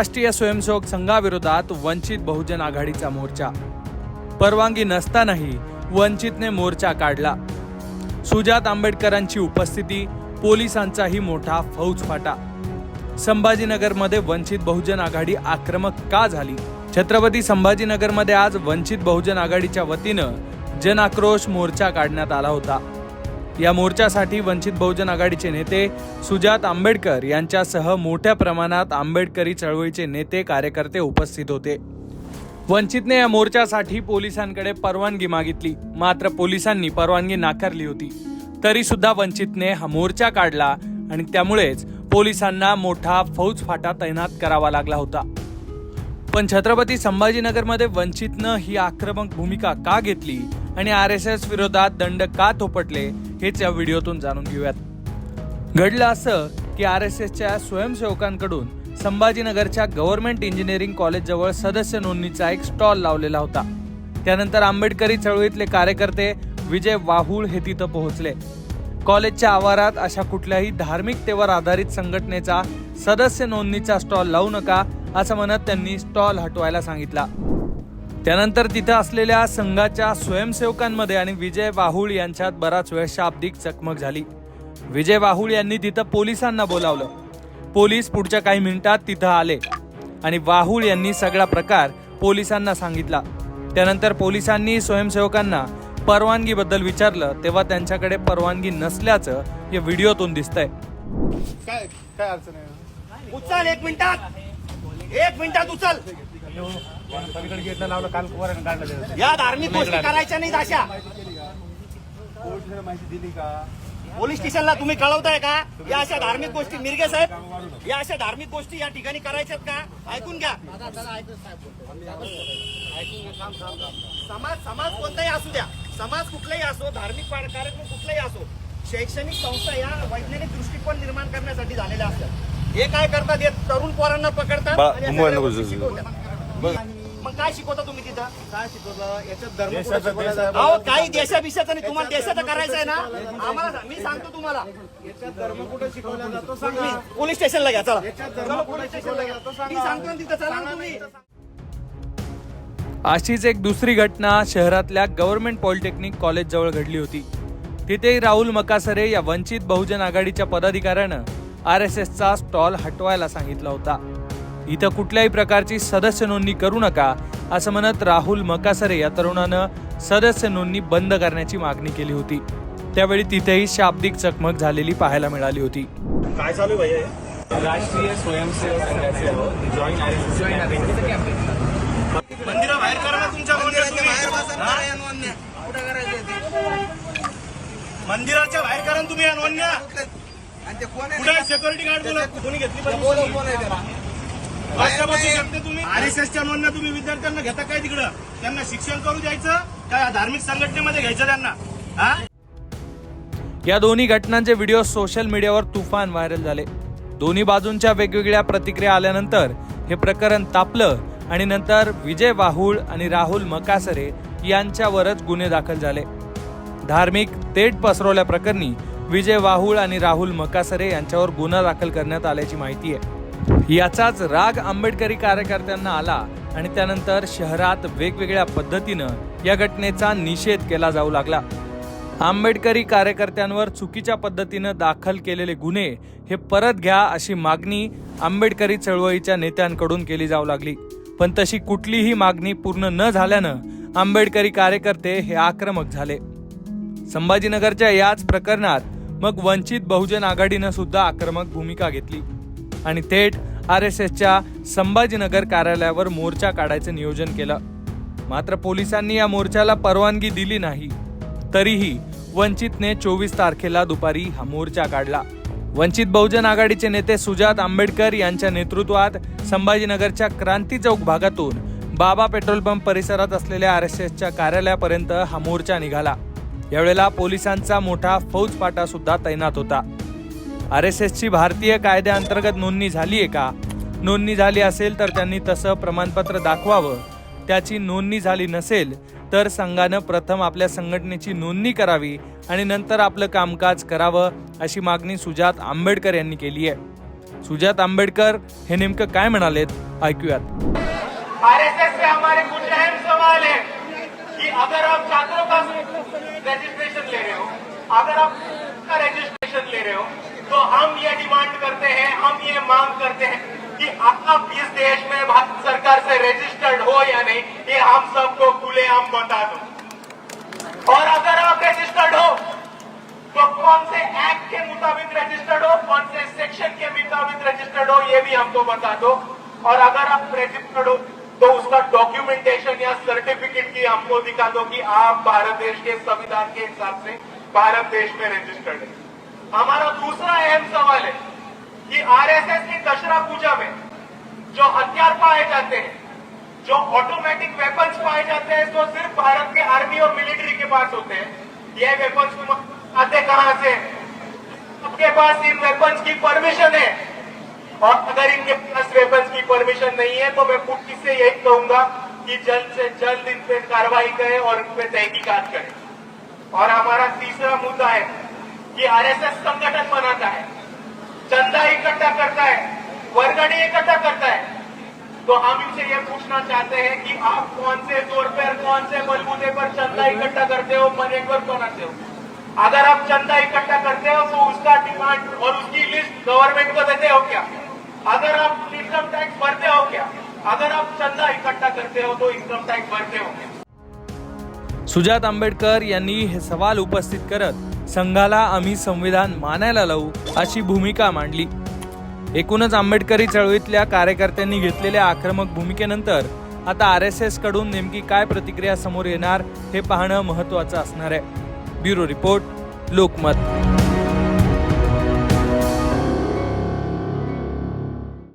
राष्ट्रीय स्वयंसेवक संघाविरोधात वंचित बहुजन आघाडीचा मोर्चा. परवानगी नसतानाही वंचितने मोर्चा काढला. सुजात आंबेडकरांची उपस्थिती पोलिसांचाही मोठा फौजफाटा. संभाजीनगरमध्ये वंचित बहुजन आघाडी आक्रमक का झाली? छत्रपती संभाजीनगरमध्ये आज वंचित बहुजन आघाडीच्या वतीनं जनआक्रोश मोर्चा काढण्यात आला होता. या मोर्चासाठी वंचित बहुजन आघाडीचे नेते सुजात आंबेडकर यांच्यासह मोठ्या प्रमाणात आंबेडकरी चळवळीचे नेते कार्यकर्ते उपस्थित होते. वंचितने या मोर्चासाठी पोलिसांकडे परवानगी मागितली. मात्र पोलिसांनी परवानगी नाकारली होती. तरी सुद्धा वंचितने हा मोर्चा काढला आणि त्यामुळेच पोलिसांना मोठा फौजफाटा तैनात करावा लागला होता. पण छत्रपती संभाजीनगरमध्ये वंचितनं ही आक्रमक भूमिका का घेतली आणि आर एस एस विरोधात दंड का थोपटले? हेच या व्हिडिओतून जाणून घेऊयात. घडलं असं की आर एस एसच्या स्वयंसेवकांकडून संभाजीनगरच्या गव्हर्नमेंट इंजिनिअरिंग कॉलेजजवळ सदस्य नोंदणीचा एक स्टॉल लावलेला होता. त्यानंतर आंबेडकरी चळवळीतले कार्यकर्ते विजय वाहुळ हे तिथं पोहोचले. कॉलेजच्या आवारात अशा कुठल्याही धार्मिकतेवर आधारित संघटनेचा सदस्य नोंदणीचा स्टॉल लावू नका असं म्हणत त्यांनी स्टॉल हटवायला सांगितला. त्यानंतर तिथं असलेल्या संघाच्या स्वयंसेवकांमध्ये आणि विजय वाहुळ यांच्यात बराच वेळ शाब्दिक चकमक झाली. विजय वाहुळ यांनी तिथं पोलिसांना बोलावलं. पोलीस पुढच्या काही मिनिटात तिथं आले आणि वाहुळ यांनी सगळा प्रकार पोलिसांना सांगितला. त्यानंतर पोलिसांनी स्वयंसेवकांना परवानगीबद्दल विचारलं तेव्हा त्यांच्याकडे परवानगी नसल्याचं या व्हिडिओतून दिसतंय. काय काय अडचण आहे? उचल एक मिनिटात. एक मिनिटात उचल. पलीकडे गेटला लावलं काल पोरानं काढलं ते. या धार्मिक गोष्टी करायच्या नाहीत अशा. पोलिसाला माहिती दिली का पोलीस स्टेशनला तुम्ही कळवताय का? या अशा धार्मिक गोष्टी मिरगे साहेब या अशा धार्मिक गोष्टी या ठिकाणी करायच्यात का? ऐकून घ्या. समाज समाज कोणताही असू द्या. समाज कुठलाही असो धार्मिक कार्यक्रम कुठलाही असो शैक्षणिक संस्था या वैज्ञानिक दृष्टिकोन निर्माण करण्यासाठी झालेल्या असतात. हे काय करतात? हे तरुण पोरांना पकडतात मग काय शिकवता तुम्ही तिथं? काय शिकवलं याच्यात धर्म देशाचं कुठं शिकवलं देश- अहो काही देशाभिषेचं नाही तुम्हाला देशाचं करायचं आहे ना? आम्हाला मी सांगतो तुम्हाला. याच्यात धर्म कुठं शिकवला जातो सांगा? पोलीस स्टेशनला घ्या चला. याच्यात धर्म कुठं शिकवला जातो. मी सांगा सांगतो ना तिथं चला ना तुम्ही. अशीच एक दुसरी घटना शहरातल्या गव्हर्नमेंट पॉलिटेक्निक कॉलेज जवळ घडली होती. तिथे राहुल मकासरे या वंचित बहुजन आघाडीच्या पदाधिकाऱ्यानं आर एस एसचा स्टॉल हटवायला सांगितला होता. इथं कुठल्याही प्रकारची सदस्य नोंदणी करू नका असं म्हणत राहुल मकासरे या तरुणानं सदस्य नोंदणी बंद करण्याची मागणी केली होती. त्यावेळी तिथेही शाब्दिक चकमक झालेली पाहायला मिळाली होती. काय चालू आहे भैया? राष्ट्रीय स्वयंसेवक संघाचे जॉईन मंदिराबाहेर करा तुमच्या. मंदिराच्या बाहेर करा तुम्ही या नोंदण्या कुठे सिक्युरिटी गार्ड बोला. कोणी घेतली आर एस एसच्या नोंदण्या तुम्ही विद्यार्थ्यांना घेता काय तिकडं? त्यांना शिक्षण करू द्यायचं काय धार्मिक संघटनेमध्ये घ्यायचं त्यांना? हा? या दोन्ही घटनांचे व्हिडिओ सोशल मीडियावर तुफान व्हायरल झाले. दोन्ही बाजूंच्या वेगवेगळ्या प्रतिक्रिया आल्यानंतर हे प्रकरण तापलं आणि नंतर विजय वाहुळ आणि राहुल मकासरे यांच्यावरच गुन्हे दाखल झाले. धार्मिक तेढ पसरवल्याप्रकरणी विजय वाहुळ आणि राहुल मकासरे यांच्यावर गुन्हा दाखल करण्यात आल्याची माहिती आहे. याचाच राग आंबेडकरी कार्यकर्त्यांना आला आणि त्यानंतर शहरात वेगवेगळ्या पद्धतीनं या घटनेचा निषेध केला जाऊ लागला. आंबेडकरी कार्यकर्त्यांवर चुकीच्या पद्धतीनं दाखल केलेले गुन्हे हे परत घ्या अशी मागणी आंबेडकरी चळवळीच्या नेत्यांकडून केली जाऊ लागली. पण तशी कुठलीही मागणी पूर्ण न झाल्यानं आंबेडकरी कार्यकर्ते हे आक्रमक झाले. संभाजीनगरच्या याच प्रकरणात मग वंचित बहुजन आघाडीनं सुद्धा आक्रमक भूमिका घेतली. आणि थेट आर एस एसच्या संभाजीनगर कार्यालयावर मोर्चा काढायचं नियोजन केलं. मात्र पोलिसांनी या मोर्चाला परवानगी दिली नाही. तरीही वंचितने चोवीस तारखेला दुपारी हा मोर्चा काढला. वंचित बहुजन आघाडीचे नेते सुजात आंबेडकर यांच्या नेतृत्वात संभाजीनगरच्या क्रांती चौक भागातून बाबा पेट्रोल पंप परिसरात असलेल्या आर एस एसच्या कार्यालयापर्यंत हा मोर्चा निघाला. यावेळेला पोलिसांचा मोठा फौजपाटा सुद्धा तैनात होता. आर एस एसची भारतीय कायद्याअंतर्गत नोंदणी झाली आहे का? नोंदणी झाली असेल तर त्यांनी तसं प्रमाणपत्र दाखवावं. त्याची नोंदणी झाली नसेल तर संघानं प्रथम आपल्या संघटनेची नोंदणी करावी आणि नंतर आपलं कामकाज करावं अशी मागणी सुजात आंबेडकर यांनी केली आहे. सुजात आंबेडकर हे नेमकं काय म्हणालेत? ऐकूयात. रजिस्ट्रेशन ले रहे हो तो हम ये डिमांड करते हैं, हम ये मांग करते हैं कि आप इस देश में भारत सरकार से रजिस्टर्ड हो या नहीं, ये हम सबको खुले खुलेआम बता दो। और अगर आप रजिस्टर्ड हो तो कौन से एक्ट के मुताबिक रजिस्टर्ड हो, कौन से सेक्शन के मुताबिक रजिस्टर्ड हो, ये भी हमको बता दो। और अगर आप रजिस्टर्ड हो तो उसका डॉक्यूमेंटेशन या सर्टिफिकेट की हमको दिखा दो कि आप भारत देश के संविधान के हिसाब से भारत देश में रजिस्टर्ड है। हमारा दूसरा अहम सवाल है कि आरएसएस की दशहरा पूजा में जो हथियार पाए जाते हैं, जो ऑटोमेटिक वेपन्स पाए जाते हैं तो सिर्फ़ भारत के आर्मी और मिलिट्री के पास होते हैं ये वेपन्स आते कहाँ से आपके पास इन वेपन्स की परमिशन है। और अगर इनके पास वेपन्स की परमिशन नहीं है तो मैं पुलिस से यही कहूँगा कि जल्द से जल्द इन पे कार्रवाई करें और इन पे तहकीकात करें। और हमारा तीसरा मुद्दा है कि आरएसएस संगठन बनाता है। चंदा इकट्ठा करता है, वर्गणी इकट्ठा करता है। तो हम इनसे ये पूछना चाहते हैं कि आप कौन से ज़ोर पर, कौन से बलबूते पर चंदा इकट्ठा करते हो मनी नेटवर्क बनाते हो? अगर आप चंदा इकट्ठा करते हो तो उसका डिमांड और उसकी लिस्ट गवर्नमेंट को देते हो क्या? अगर आप इनकम टैक्स भरते हो क्या? अगर आप चंदा इकट्ठा करते हो तो इनकम टैक्स भरते हो क्या? सुजात आंबेडकर यांनी हे सवाल उपस्थित करत संघाला आम्ही संविधान मानायला लावू अशी भूमिका मांडली. एकूणच आंबेडकरी चळवळीतल्या कार्यकर्त्यांनी घेतलेल्या आक्रमक भूमिकेनंतर आता आर एस एसकडून नेमकी काय प्रतिक्रिया समोर येणार हे पाहणं महत्वाचं असणार आहे. Bureau report Lokmat.